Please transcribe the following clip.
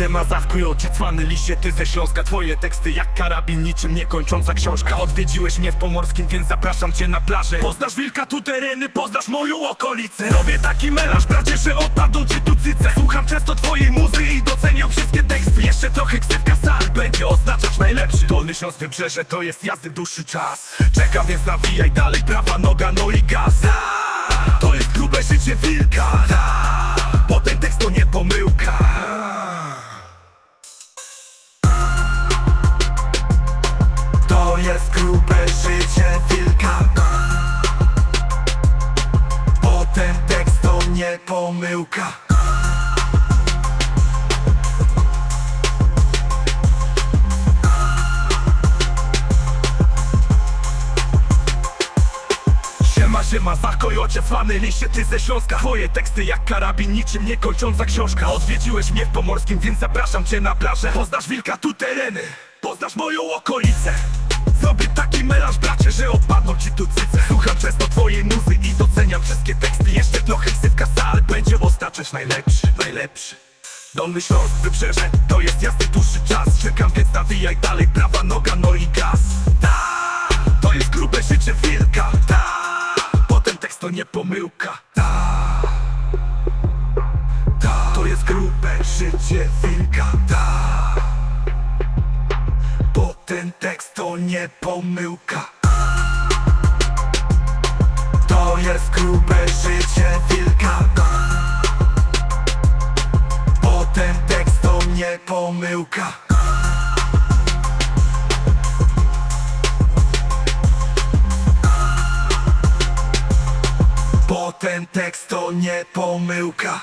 Siema zawku i ociecwany liście Ty ze Śląska, twoje teksty jak karabin Niczym niekończąca książka. Odwiedziłeś mnie w Pomorskim, więc zapraszam cię na plażę. Poznasz wilka tu tereny, poznasz moją okolicę. Robię taki melanż, bracie, że odpadną ci tu cyce. Słucham często twojej muzy i doceniam wszystkie teksty. Jeszcze trochę ksywka sal będzie oznaczać najlepszy. Dolny Śląsk wybrzeże to jest jazdy dłuższy czas. Czekam więc nawijaj dalej, prawa noga, no i gaz. To jest grube życie wilka Jest grube życie wilka. Bo ten tekst to nie pomyłka. Siema, siema, zakoj ociecłany liście Ty ze Śląska, twoje teksty jak karabin Niczym niekończąca książka. Odwiedziłeś mnie w Pomorskim, więc zapraszam cię na plażę. Poznasz wilka, tu tereny. Poznasz moją okolicę Taki melanż, bracie, że odpadną ci tu cyce. Słucham często twojej muzy i doceniam wszystkie teksty. Jeszcze trochę ksywka sal, będzie oznaczać najlepszy, najlepszy. Dolny Śląsk, wybrzeże, to jest jasny dłuższy czas. Czekam, więc nawijaj dalej, prawa noga, no i gaz. Ta, to jest grube życie wilka. Ta, potem tekst to nie pomyłka. Ta, ta, to jest grube życie wilka. Ta, ten tekst to nie pomyłka. To jest grube życie wilka. Bo ten tekst to nie pomyłka. Bo ten tekst to nie pomyłka